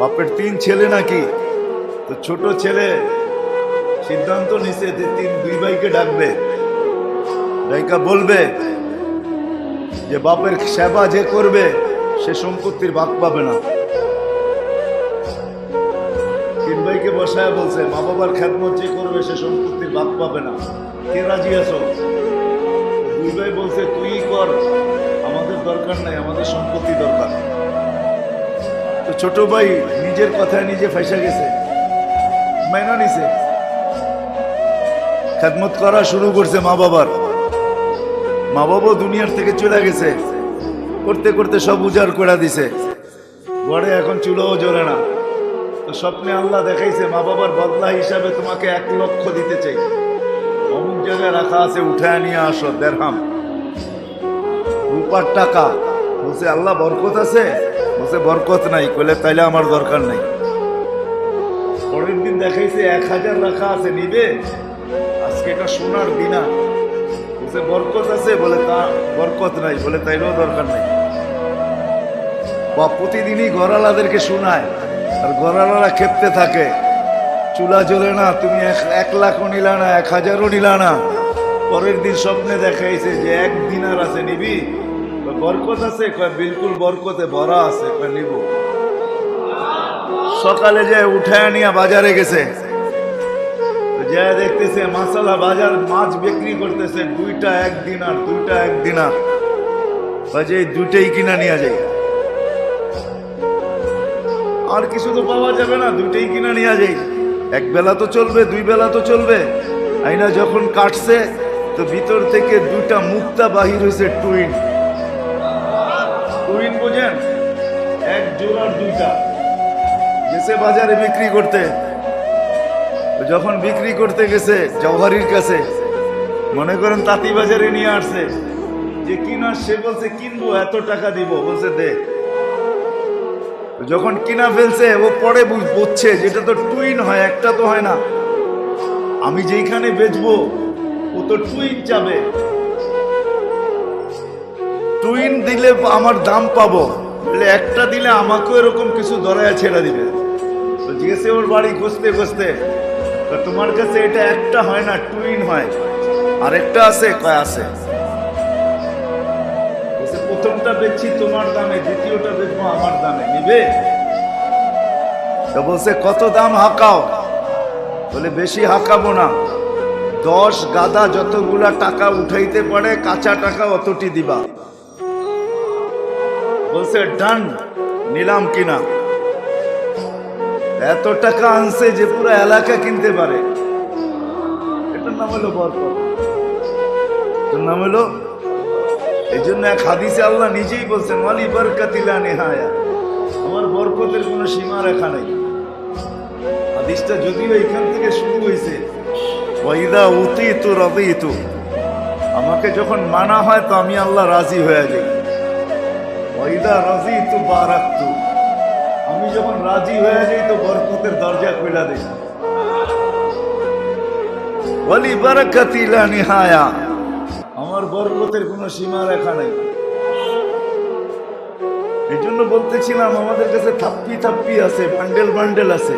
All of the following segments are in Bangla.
বাপের তিন ছেলে নাকি? তো ছোট ছেলে সিদ্ধান্ত নিছে যে তিন, দুই ভাইকে ডাকবে। ডাইকা বলবে যে বাপের সেবা যে করবে, সে সম্পত্তির ভাগ পাবে না। তিন ভাইকে বসায় বলছে, মা বাবার খ্যাতমত যে করবে, সে সম্পত্তির ভাগ পাবে না। কে রাজি আছো? দুই ভাই বলছে, তুই কর, আমাদের দরকার নাই, আমাদের সম্পত্তি দরকার। তো ছোট ভাই নিজের কথায় নিজে ফাইসা গেছে। মাইনা নিছে। খেদমত করা শুরু করছে মা বাবার। মা বাবা দুনিয়ার থেকে চলে গেছে। করতে করতে সব উজাড় করে দিছে। ঘরে এখন চুলোও জ্বলে না। তো স্বপ্নে আল্লাহ দেখাইছে, মা বাবার বদলা হিসাবে তোমাকে এক লক্ষ দিতে চাই। অমুক জায়গায় রাখা আছে, উঠায় নিয়ে আসো, দেড়হাম। রূপার টাকা। বলছে, আল্লাহ বরকত আছে? বলছে, বরকত নাই। কইলে তাইলে আমার দরকার নাই। পরের দিন দেখাইছে, এক হাজার রাখা আছে, নিবে? আজকে এটা সোনার দিনা বলছে, বরকত আছে? বলে, তা বরকত নাই। বলে, তাইলেও দরকার নাই। বা প্রতিদিনই গড়ালাদেরকে শোনায়। আর গড়ালারা খেপতে থাকে। চুলা জ্বলে না, তুমি এক লাখও নিলা না, এক হাজারও নিলা না। পরের দিন স্বপ্নে দেখাইছে যে, এক দিনার আছে, নিবি? বরকত আছে বিলকুল বরকতে ভরা আছে, কয় নিব। সকালে যে উঠায় নিয়ে বাজারে গেছে যা দেখতেছে মাসালা বাজার মাছ বিক্রি করতেছে, দুইটা এক দিনার দুইটা এক দিনার বাজে দুইটাই কিনা নিয়ে যায়। আর কিছু তো পাওয়া যাবে না, দুইটাই কিনা নিয়ে যাই এক বেলা তো চলবে, দুই বেলা তো চলবে। আইনা যখন কাটছে, তো ভিতর থেকে দুইটা মুক্তা বাহির হয়েছে টুইন। টুইন বোঝেন এক জোড়ার দুইটা। গেছে বাজারে বিক্রি করতে। যখন বিক্রি করতে গেছে জওহারির কাছে, মনে করেন তাঁতি বাজারে নিয়ে আসছে। যে কিনা, সে বলছে, কিনবো, এত টাকা দিব। বলছে, দে। যখন কিনা ফেলছে, ও পরে বুঝ- বুঝছে, যেটা তো টুইন হয়, একটা তো হয় না। আমি যেইখানে বেচবো, ও তো টুইন যাবে টুইন দিলে আমার দাম পাবো। বলে একটা দিলে আমাকেও এরকম কিছু দরায়া ছেড়ে দিবে। তো জিজ্ঞেসে ওর বাড়ি খুঁজতে খুঁজতে? তোমার কাছে এটা একটা হয় না, টুইন হয়। আরেকটা আছে, কয় আছে? প্রথমটা বেচছি তোমার দামে, দ্বিতীয়টা বেচবো আমার দামে। নিবে? তো বলছে, কত দাম হাঁকাও? বলে, বেশি হাঁকাবো না। দশ গাদা যতগুলা টাকা উঠাইতে পারে, কাঁচা টাকা অতটি দিবা। বলছে, ডান, নিলাম কিনা? এত টাকা আনছে যে পুরো এলাকা কিনতে পারে। এটার নাম হলো বরকত। এটার নাম হলো, এই জন্য এক হাদিসে আল্লাহ নিজেই বলছেন, ওয়ালি বরকাতিলা নেহায়া। আমার বরকতের কোনো সীমা রেখা নেই। হাদিসটা যদিও এখান থেকে শুরু হয়েছে ওয়াইদা উতি তু রবি তু আমাকে যখন মানা হয় তো আমি আল্লাহ রাজি হয়ে যাই। ওয়াইদা রাজি তু বারাক আমি যখন রাজি হয়ে যাই তো বরকতের দরজা খুলে দিস ওয়ালি বারাকাতিলা নিহায়া। আমার বরকতের কোনো সীমা রেখা নেই। এই জন্য বলতেছিলাম, আমাদের কাছে থাপ্পি থাপ্পি আছে, বান্ডেল বান্ডেল আছে।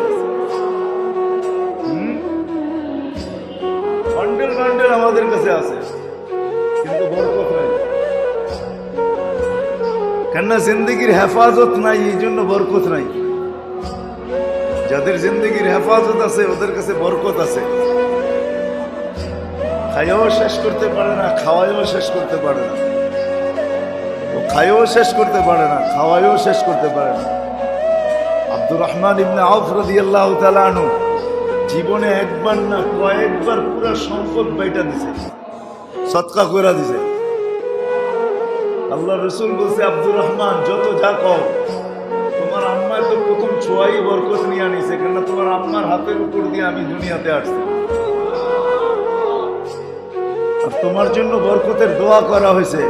কেননা জিন্দগির হেফাজত নাই, এই জন্য বরকত নাই। যাদের জিন্দগির হেফাজত আছে, ওদের কাছে বরকত আছে। খাইও শেষ করতে পারে না, খাওয়াইও শেষ করতে পারে না। ও খাইও শেষ করতে পারে না, খাওয়াইও শেষ করতে পারে না। আব্দুর রহমান ইবনে আউফ রাদিয়াল্লাহু তাআলা আনহু জীবনে একবার না কয়েকবার পুরো সম্পদ বাইটা দিছে, সৎকা করে দিছে। আল্লাহ রসুল বলছে, আব্দুর রহমান, যত যা কও, তোমার আম্মায় তো প্রথম ছোয়াই বরকত নিয়ে আনিছে, কেননা তোমার আম্মার হাতের উপর দিয়ে আমি দুনিয়াতে আসছি। আর তোমার জন্য বরকতের দোয়া করা হয়েছে।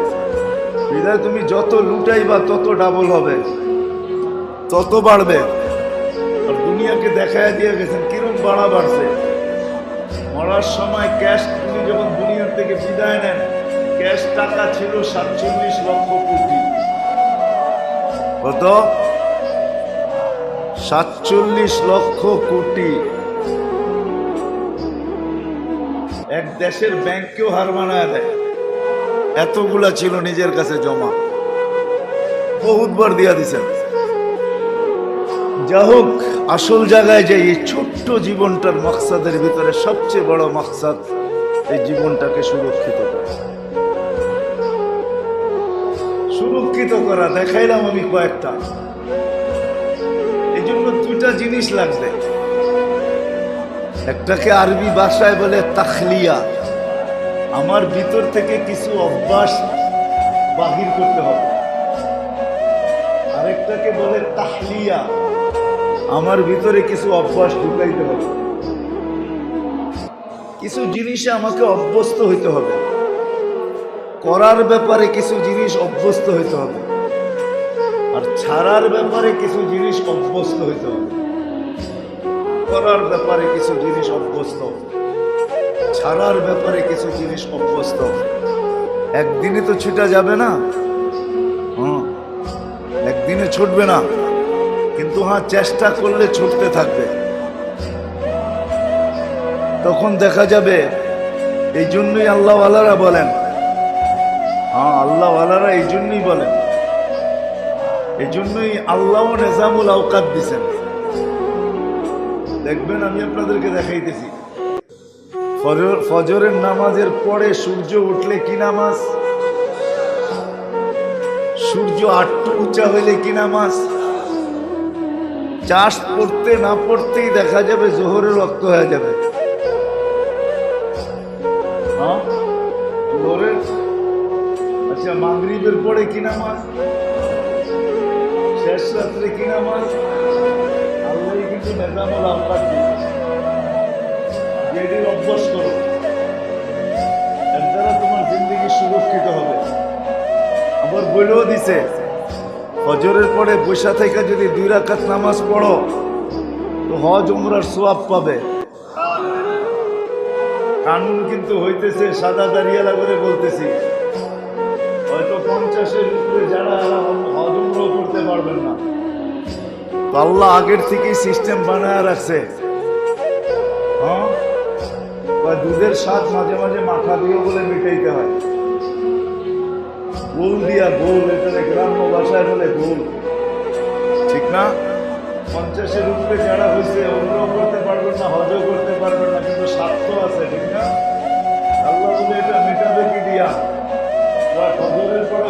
বিদায়, তুমি যত লুটাইবা, তত ডাবল হবে। তত বাড়বে। আর দুনিয়াকে দেখায় দিয়ে গেছেন, কিরম বাড়া বাড়ছে। মরার সময় ক্যাশ তুমি যখন দুনিয়ার থেকে বিদায় নেন ক্যাশ টাকা ছিল সাতচল্লিশ লক্ষ কোটি। কত? সাতচল্লিশ লক্ষ কোটি। এক দেশের ব্যাংকেও হার মানায় দেয়। এতগুলা ছিল নিজের কাছে জমা। বহুতবার দিয়া দিছেন। যা হোক, আসল জায়গায় যাই এই ছোট্ট জীবনটার মকসাদের ভিতরে সবচেয়ে বড় মকসাদ এই জীবনটাকে সুরক্ষিত করা। সুরক্ষিত করা, দেখাইলাম আমি কয়েকটা। এই জন্য দুইটা জিনিস লাগবে। একটাকে আরবি ভাষায় বলে তাখলিয়া। আমার ভিতর থেকে কিছু অভ্যাস বাহির করতে হবে। আরেকটাকে বলে তাহলিয়া আমার ভিতরে কিছু অভ্যাস ঢুকাইতে হবে। কিছু জিনিসে আমাকে অভ্যস্ত হইতে হবে। করার ব্যাপারে কিছু জিনিস অভ্যস্ত হইতে হবে। আর ছাড়ার ব্যাপারে কিছু জিনিস অভ্যস্ত হইতে হবে। করার ব্যাপারে কিছু জিনিস অভ্যস্ত। ছাড়ার ব্যাপারে কিছু জিনিস অভ্যস্ত। একদিনে তো ছুটা যাবে না। হ্যাঁ একদিনে ছুটবে না। কিন্তু হ্যাঁ চেষ্টা করলে ছুটতে থাকবে। তখন দেখা যাবে, এই জন্যই আল্লাহওয়ালারা বলেন হ্যাঁ আল্লাহওয়ালারা এই জন্যই বলেন এই জন্যই আল্লাহ নেজামুল আওকাত দিছেন। দেখবেন, আমি আপনাদেরকে দেখাইতেছি। ফজর- ফজরের নামাজের পরে সূর্য উঠলে কি নামাজ? সূর্য আটটু উঁচা হইলে কি নামাজ? চাষ পড়তে না পড়তেই দেখা যাবে জোহরের রক্ত হয়ে যাবে। মাগরিবের পরে কি নামাজ? শেষ রাত্রে কি নামাজ? আল্লাহ কিন্তু আওকাত দিয়েছে। যেটির অভ্যাস করো এর তোমার জিন্দগি সুরক্ষিত হবে। আবার বলেও দিছে হজরের পরে বৈশা থেকে যদি দুই রাকাত নামাজ পড়ো, তো হজ, উমরার সোয়াব পাবে। কানুন কিন্তু হইতেছে, সাদা দাঁড়িয়ালা করে বলতেছি। পঞ্চাশের উপরে যারা করতে পারবেন না। আল্লাহ আগের থেকেই সিস্টেম বানায় রাখছে। হ্যাঁ? বা দুধের স্বাদ মাঝে মাঝে মাথা দিয়ে বলে মিটাইতে হয়। গোল দিয়া গোল, এখানে গ্রাম্য ভাষায় বলে গোল। ঠিক না? পঞ্চাশের উপরে যারা হয়েছে অন্যও করতে পারবেন না, হজও করতে পারবেন না, কিন্তু স্বার্থ আছে, ঠিক না? আল্লাহ বলে এটা মেটাবে কি দিয়া? হজরের পরে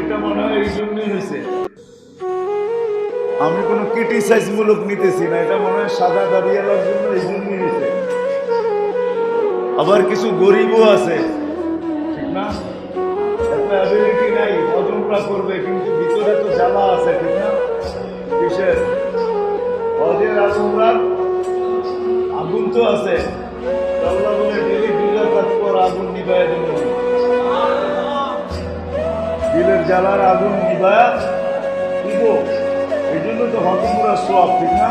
এটা মনে হয় হয়েছে আমি কোনো ক্রিটিসাইজ মূলক নিতেছি না, এটা মনে হয় সাদা দাঁড়িয়ালার জন্য আবার কিছু গরিবও আছে। জ্বালার আগুন নিবায় দিব। এই জন্য তো হজমরা সব, ঠিক না?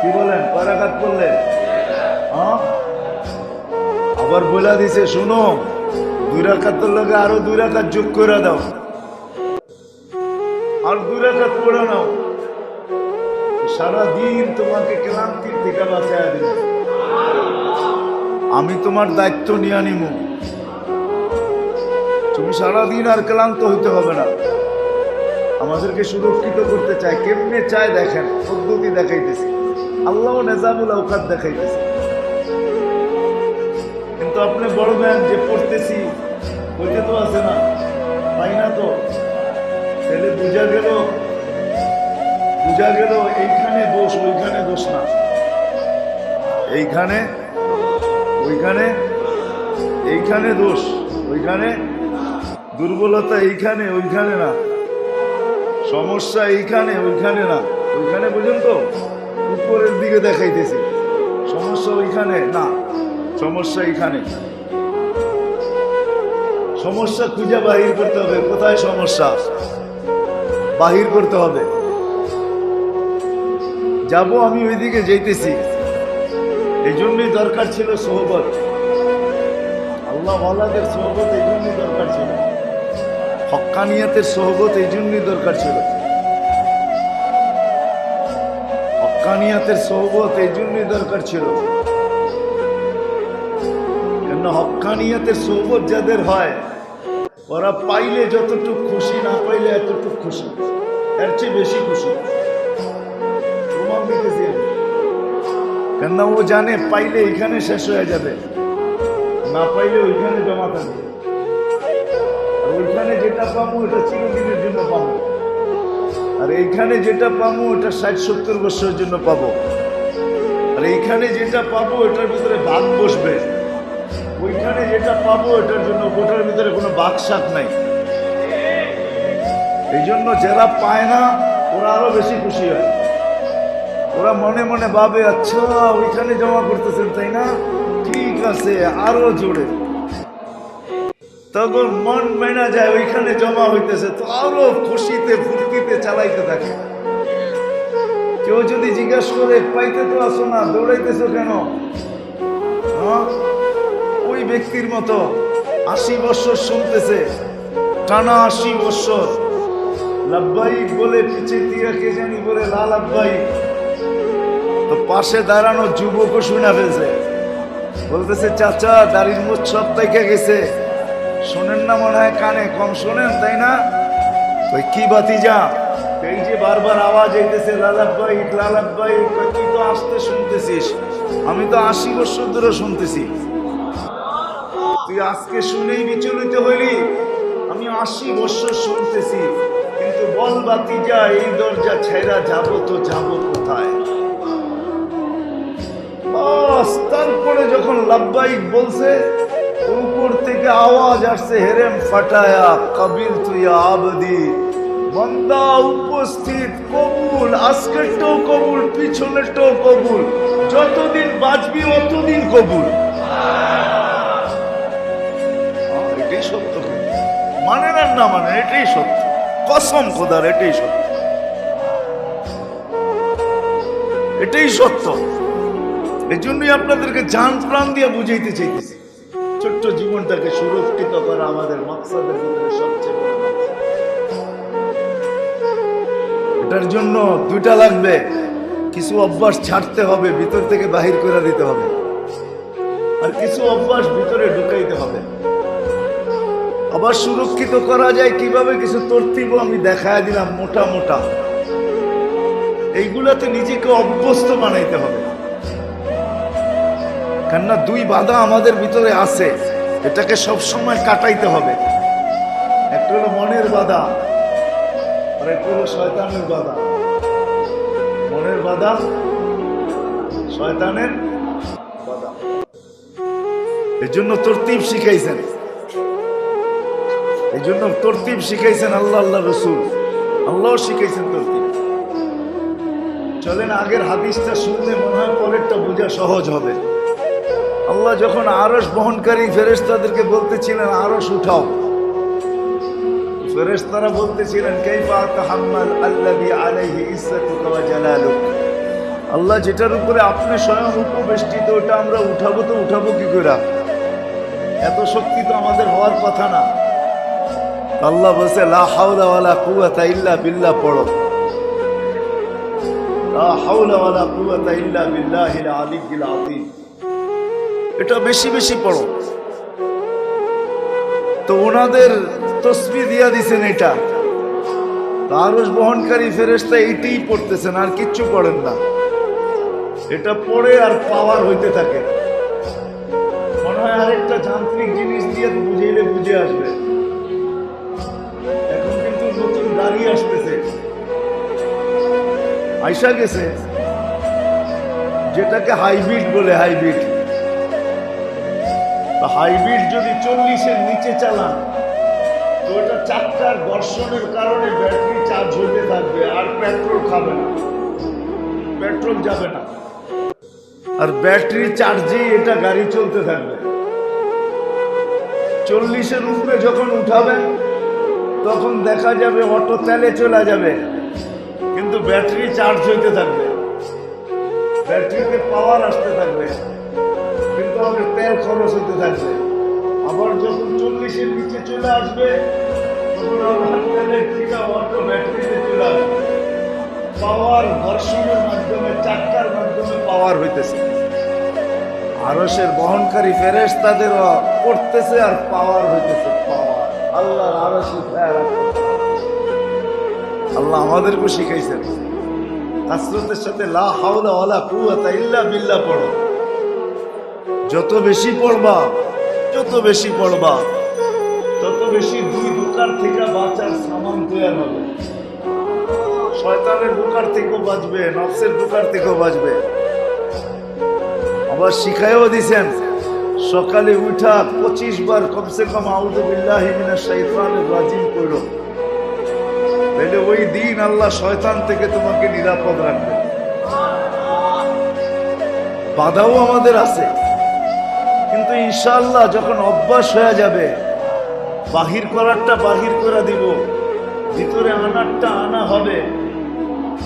কি বলেন কয়রাঘাত করলেন হ্যাঁ? আবার বলে দিছে, শুনো, দুই রাকাতের লগে আরও দুই রাকাত যোগ করে দাও। আর দুই রাকাত পড়ে নাও। সারাদিন তোমাকে ক্লান্তির থেকে বাঁচায় দিবে আমি তোমার দায়িত্ব নিয়ে নিব তুমি সারাদিন আর ক্লান্ত হইতে হবে না। আমাদেরকে সুরক্ষিত করতে চায়, কেমনে চায় দেখেন, পদ্ধতি দেখাইতেছে। আল্লাহ নেজামুল আওকাত দেখাইতেছে। কিন্তু আপনি বড় ম্যান যে পড়তেছি, বইতে তো আছে না, পাই না তো। তাহলে বুঝা গেল বুঝা গেল এইখানে দোষ ওইখানে দোষ না। এইখানে, ওইখানে, এইখানে দোষ ওইখানে দুর্বলতা এইখানে, ওইখানে না। সমস্যা এইখানে, ওইখানে না। ওইখানে বুঝেন তো, উপরের দিকে দেখাইতেছি। সমস্যা ওইখানে, না। সমস্যা এইখানে। সমস্যা খুঁজে বাহির করতে হবে। কোথায় সমস্যা? বাহির করতে হবে। যাব আমি ওইদিকে যাইতেছি। এই জন্যই দরকার ছিল সোহবত। আল্লাহ আল্লাহদের সোহবত এই জন্যই দরকার ছিল। হক্কানিয়াতের সোহবত এই জন্যই দরকার ছিল। হক্কানিয়াতের সোহবত এই জন্যই দরকার ছিল। কেন হক্কানিয়াতের সোহবত যাদের হয়, ওরা পাইলে যতটুকু খুশি, না পাইলে এতটুকু খুশি। এর চেয়ে বেশি খুশি। কেননা ও জানে পাইলে এখানে শেষ হয়ে যাবে, না পাইলে ওইখানে জমা থাকবে। ওইখানে যেটা পাবো ওটা চিরদিনের জন্য পাবো। আর এইখানে যেটা পাবো ওটা ষাট সত্তর বছরের জন্য পাবো। আর এইখানে যেটা পাবো এটার ভিতরে ভাগ বসবে। ওইখানে যেটা পাবো এটার জন্য ওটার ভিতরে কোনো বাক সাক নাই। এই জন্য যারা পায় না, ওরা আরও বেশি খুশি হয়। ওরা মনে মনে ভাবে আচ্ছা ওইখানে জমা করতেছেন, তাই না? ঠিক আছে, আরও জোরে। তখন মন মেনা যায়, ওইখানে জমা হইতেছে। তো আরও খুশিতে, ফুর্তিতে চালাইতে থাকে। কেউ যদি জিজ্ঞাসা করে, পাইতে তো আসো না, দৌড়াইতেছো কেন? হ্যাঁ? ওই ব্যক্তির মতো আশি বছর শুনতেছে, টানা আশি বছর। লাভবাহিক বলে পিছিয়ে দিয়ে কে জানি বলে, লাল আব্বাহিক তো পাশে দাঁড়ানো যুবকও শুনে ফেলছে। বলতেছে, চাচা, দাড়ির মুখ সব গেছে। শোনেন না মনে হয় কানে, কম শোনেন, তাই না? ওই কি বাতি যা এই যে বারবার আওয়াজ আইতেছে লালাব্বাই লালাব্বাই তুই তো আসতে শুনতেছিস। আমি তো আশি বছর ধরে শুনতেছি। তুই আজকে শুনেই বিচলিত হইলি। আমি আশি বছর শুনতেছি। কিন্তু বল বাতি যা এই দরজা ছেড়া যাব তো যাব কোথায়? তারপরে যখন লাভবাহিক বলছে উপর থেকে আওয়াজ আসছে, হেরেম ফাটায়া কবির তুই আবদি। বন্দা উপস্থিত, কবুল, আজকেরটাও কবুল, পিছনেরটাও কবুল। যতদিন বাঁচবি, অতদিন কবুল। এটাই সত্য। মানে না না মানে এটাই সত্য। কসম খোদার, এটাই সত্য। এটাই সত্য। এই জন্যই আপনাদেরকে জান প্রাণ দিয়ে বুঝাইতে চাইতেছি। ছোট্ট জীবনটাকে সুরক্ষিত করা আমাদের মকসদের ভিতরে সবচেয়ে এটার জন্য দুইটা লাগবে। কিছু অভ্যাস ছাড়তে হবে, ভিতর থেকে বাহির করে দিতে হবে। আর কিছু অভ্যাস ভিতরে ঢুকাইতে হবে। আবার সুরক্ষিত করা যায় কীভাবে? কিছু তরতিব আমি দেখায় দিলাম, মোটা মোটা। এইগুলাতে নিজেকে অভ্যস্ত বানাইতে হবে। কেননা দুই বাধা আমাদের ভিতরে আছে। এটাকে সব সময় কাটাইতে হবে। একটা হলো মনের বাধা, আর একটা হলো শয়তানের বাধা। মনের বাধা, শয়তানের বাধা। এই জন্য তরতিব শিখাইছেন। এই জন্য তরতিব শিখাইছেন আল্লাহ আল্লাহ রসুল। আল্লাহ শিখাইছেন তরতিব। চলেন আগের হাদিসটা শুনলে মনে হয় পরেরটা বোঝা সহজ হবে। আল্লাহ যখন আরস বহনকারী ফেরেশতাদেরকে বলতেছিলেন আরস উঠাও। ফেরেশতারা বলতেছিলেন আল্লাহ যেটার উপরে আপনি স্বয়ং উপবেষ্টিত, ওটা আমরা উঠাবো তো উঠাবো কি করে? এত শক্তি তো আমাদের হওয়ার কথা না। আল্লাহ বলছে, লা হাওলা ওয়ালা কুওয়াতা ইল্লা বিল্লাহ, পড়ো। লা হাওলা কুওয়াতা ইল্লা বিল্লাহিল আলিয়্যিল আযীম। এটা বেশি বেশি পড়ো। তো ওনাদের তসবি দিয়া দিছেন এটা। আরস বহনকারী ফেরেস্তা এটাই পড়তেছেন, আর কিচ্ছু পড়েন না। এটা পড়ে আর পাওয়ার হইতে থাকে। মনে হয় আরেকটা যান্ত্রিক জিনিস দিয়ে বুঝাইলে বুঝে আসবে। এখন কিন্তু নতুন গাড়ি আসতেছে। আইসা গেছে। যেটাকে হাইব্রিড বলে হাইব্রিড। হাইব্রিড যদি চল্লিশের নিচে চালান, তো ওটা চারটার ঘর্ষণের কারণে ব্যাটারি চার্জ হতে থাকবে আর পেট্রোল খাবে না। পেট্রোল যাবে না। আর ব্যাটারি চার্জেই এটা গাড়ি চলতে থাকবে। চল্লিশের উপরে যখন উঠাবেন, তখন দেখা যাবে অটো তেলে চলে যাবে, কিন্তু ব্যাটারি চার্জ হইতে থাকবে। ব্যাটারিতে পাওয়ার আসতে থাকবে। আমাদের তেল খরচ হতে থাকবে আবার যখন চল্লিশের নিচে চলে আসবে পাওয়ার মাধ্যমে মাধ্যমে পাওয়ার হইতেছে। বহনকারী ফেরেস তাদের পড়তেছে আর পাওয়ার হইতেছে। আরস আল্লাহ আমাদেরকে শিখাইছেন। কাসরতের সাথে লা হাওলা পড়ো। যত বেশি পড়বা, যত বেশি পড়বা, তত বেশি দুই দোকান থেকে বাঁচার সামান তৈরি হবে। শয়তানের দোকান থেকেও বাঁচবে, নফসের দোকান থেকেও বাঁচবে। আবার শিখাইও দিছেন, সকালে উঠা পঁচিশ বার কমসে কম আউদুবিল্লাহ শৈতানের রাজিম করল তাহলে ওই দিন আল্লাহ শয়তান থেকে তোমাকে নিরাপদ রাখবে। বাধাও আমাদের আছে। কিন্তু ইনশাল্লাহ যখন অভ্যাস হয়ে যাবে, বাহির করারটা বাহির করে দিব, ভিতরে আনারটা আনা হবে,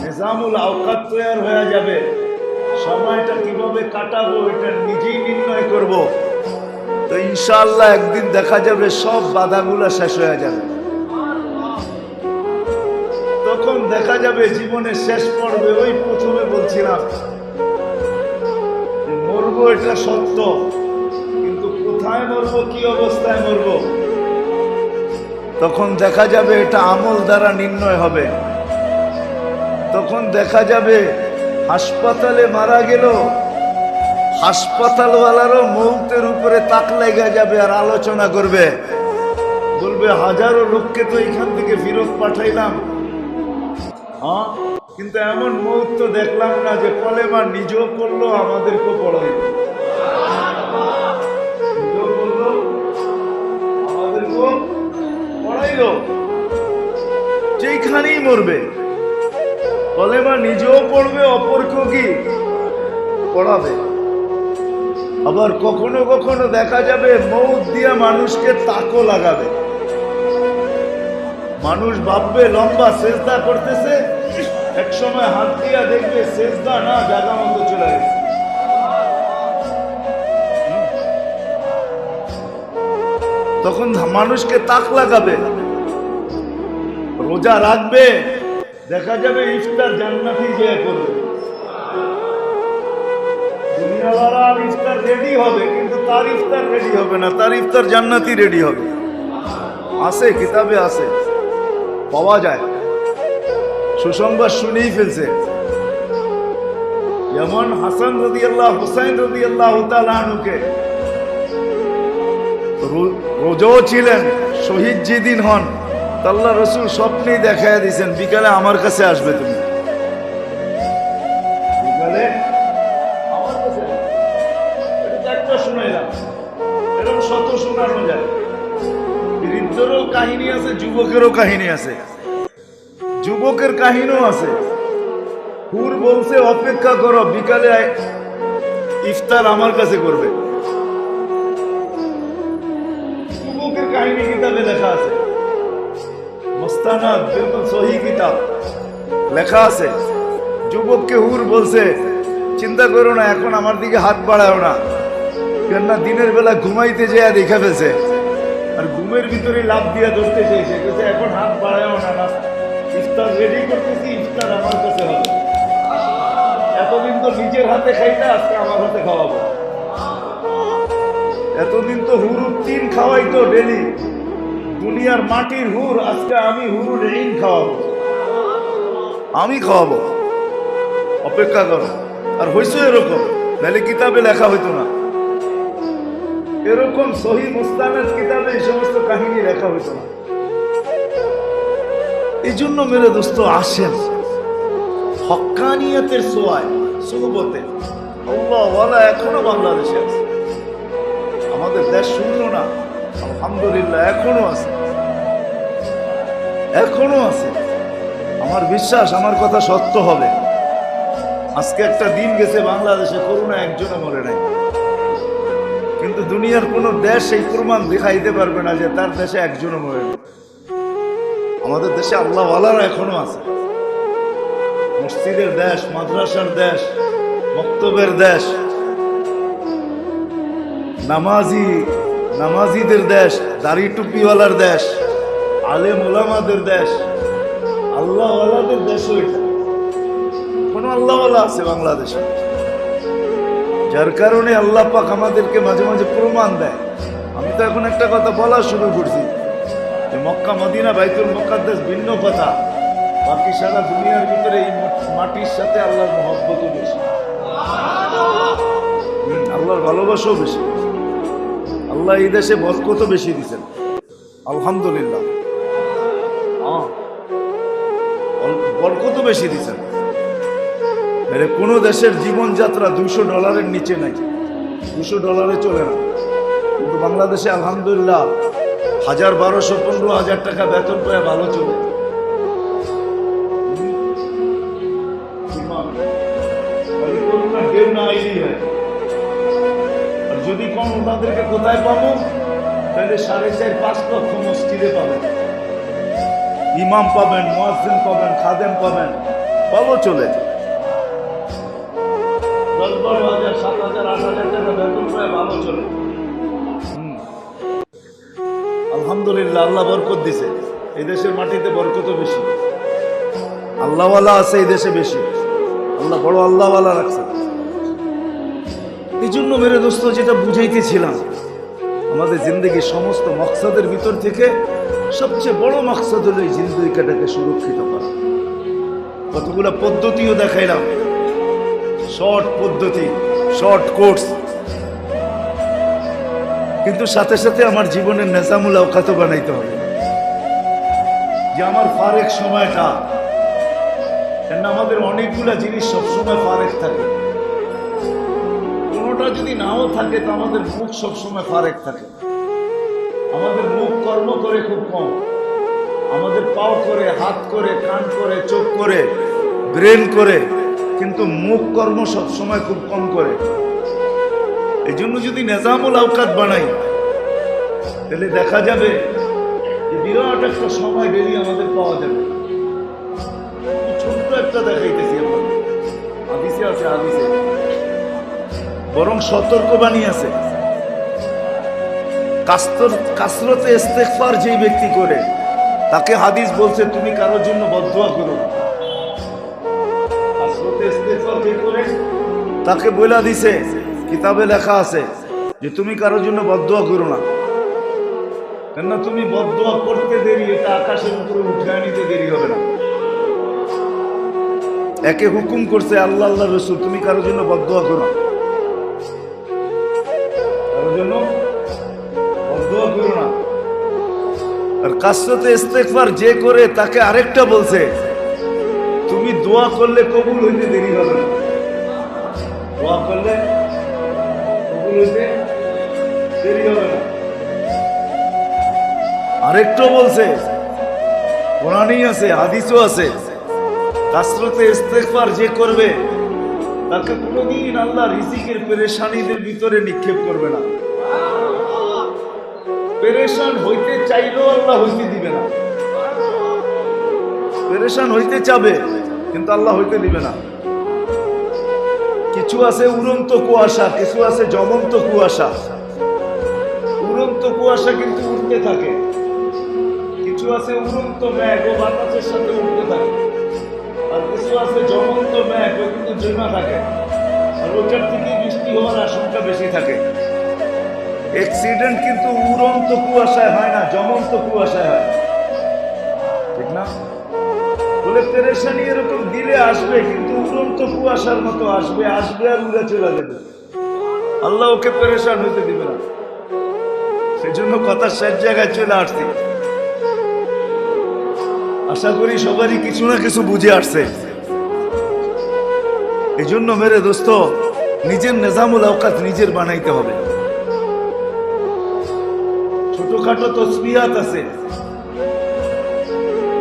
নিজামুল আওকাত তৈয়ার হয়ে যাবে, সময়টা কীভাবে কাটাবো এটা নিজেই নির্ণয় করব। তো ইনশাল্লাহ একদিন দেখা যাবে সব বাধাগুলো শেষ হয়ে যাবে। তখন দেখা যাবে জীবনের শেষ পর্বে ওই প্রথমে বলছিলাম মরবো এটা সত্য। কোথায় মরবো, কি অবস্থায় মরবো? তখন দেখা যাবে এটা আমল দ্বারা নির্ণয় হবে। তখন দেখা যাবে হাসপাতালে মারা গেল, হাসপাতালওয়ালারও মৌতের উপরে তাক লেগে যাবে আর আলোচনা করবে। বলবে, হাজারো লোককে তো এখান থেকে ফিরত পাঠাইলাম। হ্যাঁ কিন্তু এমন মৌত দেখলাম না যে কলেমা নিজেও করল আমাদেরকেও পড়াইল। পড়াইলো যেখানেই মরবে। কলেমা নিজেও পড়বে, অপরকেও কি? পড়াবে। আবার কখনো কখনো দেখা যাবে, মৌত দিয়া মানুষকে তাকও লাগাবে। মানুষ ভাববে, লম্বা সেজদা করতেছে, এক সময় হাত দিয়া দেখবে, সেজদা না, জায়গা মতো চলে গেছে। তখন মানুষকে তাক লাগাবে। রোজা রাখবে, দেখা যাবে ইফতার জান্নাতি যে করবে। রেডি হবে তার রেডি হবে না রেডি হবে। পাওয়া যায়। শুনেই ফেলছে। যেমন হাসান রদি আল্লাহ হুসাইন রদি আল্লাহ রোজাও ছিলেন, শহীদ যেদিন হন তাল্লাহ রসুল স্বপ্নেই দেখায় দিয়েছেন বিকালে আমার কাছে আসবে তুমি। বিকালে কাহিনী আছে, যুবকেরও কাহিনী আছে। যুবকের কাহিনীও আছে। হুর বলছে, অপেক্ষা করো, বিকালে ইফতার আমার কাছে করবে। যুবকের কাহিনী কিতাবে লেখা আছে। মোস্তানাদ বিলকুল সহি কিতাব। লেখা আছে, যুবককে হুর বলছে, চিন্তা করো না, এখন আমার দিকে হাত বাড়াও না। কেননা দিনের বেলা ঘুমাইতে যেয়া দেখে ফেলছে। আর ঘুমের ভিতরে লাভ দিয়া ধরতে চেয়েছে। বলছে এখন হাত বাড়ায়ও না না। ইফতার রেডি করতেছি, ইফতার আমার কাছে হবে। এতদিন তো নিজের হাতে খাইতে, আজকে আমার হাতে খাওয়াবো। এতদিন তো হুরুর তিন খাওয়াইতো ডেলি দুনিয়ার মাটির হুর আজকে আমি হুরুর ঋণ খাওয়াবো। আমি খাওয়াবো। অপেক্ষা করো। আর হয়েছে এরকম নাহলে কিতাবে লেখা হইতো না। এরকম সহি মুস্তানের কিতাবে এই সমস্ত কাহিনী লেখা হইতো না। এই জন্য মেরে দোস্ত আসেন। হকানিয়তের সোয়ায় সুহবতে। আল্লাহ ওয়ালা এখনও বাংলাদেশে আছে। আমাদের দেশ শূন্য না আলহামদুলিল্লাহ এখনও আছে। এখনও আছে। আমার বিশ্বাস, আমার কথা সত্য হবে। আজকে একটা দিন গেছে বাংলাদেশে করোনা একজনও মরে নাই। কিন্তু দুনিয়ার কোন দেশ এই প্রমাণ দেখাইতে পারবে না যে তার দেশে একজনও মরে নাই। আমাদের দেশে আল্লাহ ওয়ালারা এখনও আছে। মসজিদের দেশ, মাদ্রাসার দেশ বক্তব্যের দেশ, নামাজি, নামাজিদের দেশ, দাড়ি টুপিওয়ালার দেশ আলেম ওলামাদের দেশ। আল্লাহওয়ালাদের দেশ কোনো আল্লাহওয়ালা আছে বাংলাদেশে? যার কারণে আল্লাহ পাক আমাদেরকে মাঝে মাঝে প্রমাণ দেয়। আমি তো এখন একটা কথা বলা শুরু করছি। যে মক্কা, মদিনা, বাইতুল মক্কাদ্দেশ ভিন্ন কথা। বাকি সারা দুনিয়ার ভিতরে এই মাটির সাথে আল্লাহর মহব্বতও বেশি। আল্লাহর ভালোবাসাও বেশি। আল্লাহ এই দেশে বরকত বেশি দিচ্ছেন আলহামদুলিল্লাহ। বরকত বেশি দিচ্ছেন? মানে কোনো দেশের জীবনযাত্রা দুশো ডলারের নিচে নাই। দুশো ডলারে চলে না। কিন্তু বাংলাদেশে আলহামদুলিল্লাহ হাজার বারোশো পনেরো হাজার টাকা বেতন পায়, ভালো চলে। আর যদি কোন ওনাদেরকে কোথায় পাবো? তাহলে সাড়ে চার, পাঁচ লক্ষ মসজিদে পাবেন ইমাম পাবেন মুয়াজ্জিন পাবেন খাদেম পাবেন ভালো চলে হুম। আলহামদুলিল্লাহ আল্লাহ বরকত দিছে। এই দেশের মাটিতে বরকত বেশি। আল্লাহওয়ালা আছে এই দেশে বেশি। আল্লাহ বড় আল্লাহওয়ালা রাখছে। এই জন্য মেরে দোস্ত যেটা বুঝাইতেছিলাম আমাদের জিন্দগির সমস্ত মকসাদের ভিতর থেকে সবচেয়ে বড় মকসদ হলো এই জিন্দগিটাকে সুরক্ষিত করা। কতগুলো পদ্ধতিও দেখাইলাম। শর্ট পদ্ধতি, শর্ট কোর্স। কিন্তু সাথে সাথে আমার জীবনের নেজামুল আওকাত বানাইতে হবে। যে আমার ফারেক সময়টা কেন আমাদের অনেকগুলা জিনিস সবসময় ফারেক থাকে। কোনোটা যদি নাও থাকে, তো আমাদের মুখ সবসময় ফারেক থাকে। আমাদের মুখ কর্ম করে খুব কম। আমাদের পাও করে, হাত করে, কান করে, চোখ করে, ব্রেন করে, কিন্তু মুখ কর্ম সবসময় খুব কম করে। এই জন্য যদি নেজামুল আওকাত বানাই, তাহলে দেখা যাবে যে বিরাট একটা সময় ডেলি আমাদের পাওয়া যাবে। ছোট্ট একটা দেখাইতেছি আপনাদের আদিসে আছে আদিসে বরং সতর্ক বাণী আছে। কাসরতে ইস্তেগফার যেই ব্যক্তি করে, তাকে হাদিস বলছে, তুমি কারোর জন্য বদুয়া করে তাকে বইলা দিছে, কিতাবে লেখা আছে যে, তুমি কারোর জন্য বদুয়া করো না। কেননা তুমি বদুয়া করতে দেরি, এটা আকাশের উপরে উঠে নিতে দেরি হবে না। একে হুকুম করছে, আল্লাহ আল্লাহ, রসুল, তুমি কারোর জন্য বদুয়া করো না। কাসরতে ইস্তেগফার যে করে, তাকে আরেকটা বলছে, তুমি দোয়া করলে কবুল হইতে দেরি হবে না। দোয়া করলে কবুল হইতে দেরি হবে না। আরেকটা বলছে, কোরআনই আছে, হাদিসও আছে, কাসরতে ইস্তেগফার যে করবে, তাকে কোনোদিন আল্লাহ রিজিকের পেরেশানিদের ভিতরে নিক্ষেপ করবে না। পেরেশান হইতে চাইলেও আল্লাহ হইতে দিবে না। পেরেশান হইতে চাবে, কিন্তু আল্লাহ হইতে দিবে না। কিছু আছে উড়ন্ত কুয়াশা, কিছু আছে জমন্ত কুয়াশা। উড়ন্ত কুয়াশা কিন্তু উঠতে থাকে। কিছু আছে উড়ন্ত মেঘ, ও বাতাসের সাথে উঠতে থাকে। আর কিছু আছে জমন্ত মেঘ, ও কিন্তু জমা থাকে। আর ওটার থেকে বৃষ্টি হওয়ার আশঙ্কা বেশি থাকে। অ্যাক্সিডেন্ট কিন্তু উড়ন্ত কুয়াশায় হয় না, জমন্ত কুয়াশায় হয়। ঠিক না? বলে পেরেশানি এরকম দিলে আসবে, কিন্তু উড়ন্ত কুয়াশার মতো আসবে আসবে আর উড়ে চলে যাবে। আল্লাহ ওকে পেরেশান হইতে দিবে না। সেই জন্য কথা শেষ জায়গায় চলে আসছি। আশা করি সবারই কিছু না কিছু বুঝে আসছে। এই জন্য মেরে দোস্ত, নিজের নেজামুল আওকাত নিজের বানাইতে হবে। ছোটখাটো তসবিহাত আছে।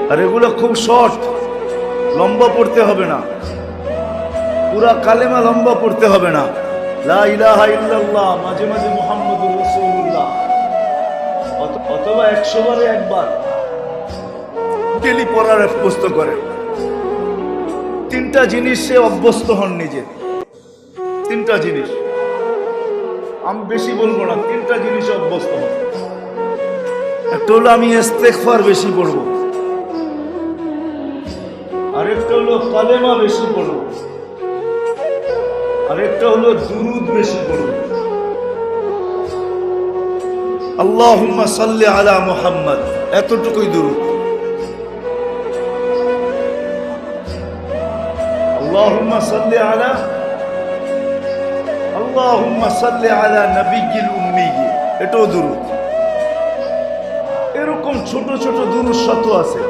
আর এগুলো খুব শর্ট লম্বা পড়তে হবে না। পুরা কালেমা লম্বা পড়তে হবে না। লা ইলাহা ইল্লাল্লাহ, মাঝে মাঝে মুহাম্মদুর রাসূলুল্লাহ। অথ- অথবা একশো বারে একবার। ডেলি পড়ার অভ্যস্ত করে। তিনটা জিনিস সে অভ্যস্ত হন নিজে। তিনটা জিনিস। আমি বেশি বলব না, তিনটা জিনিস অভ্যস্ত হন। একটা হলো আমি ইস্তেগফার বেশি পড়ব। আরেকটা হলো কালেমা বেশি পড়ব। আরেকটা হলো দুরুদ বেশি পড়ব। আল্লাহুম্মা সাল্লি আলা মুহাম্মদ। এতটুকুই দুরুদ। আল্লাহুম্মা সাল্লি আলা আল্লাহুম্মা সাল্লি আলা নবিয়্যিল উম্মি এটাও দুরুদ। এরকম ছোট ছোট দুরুৎসত আছে।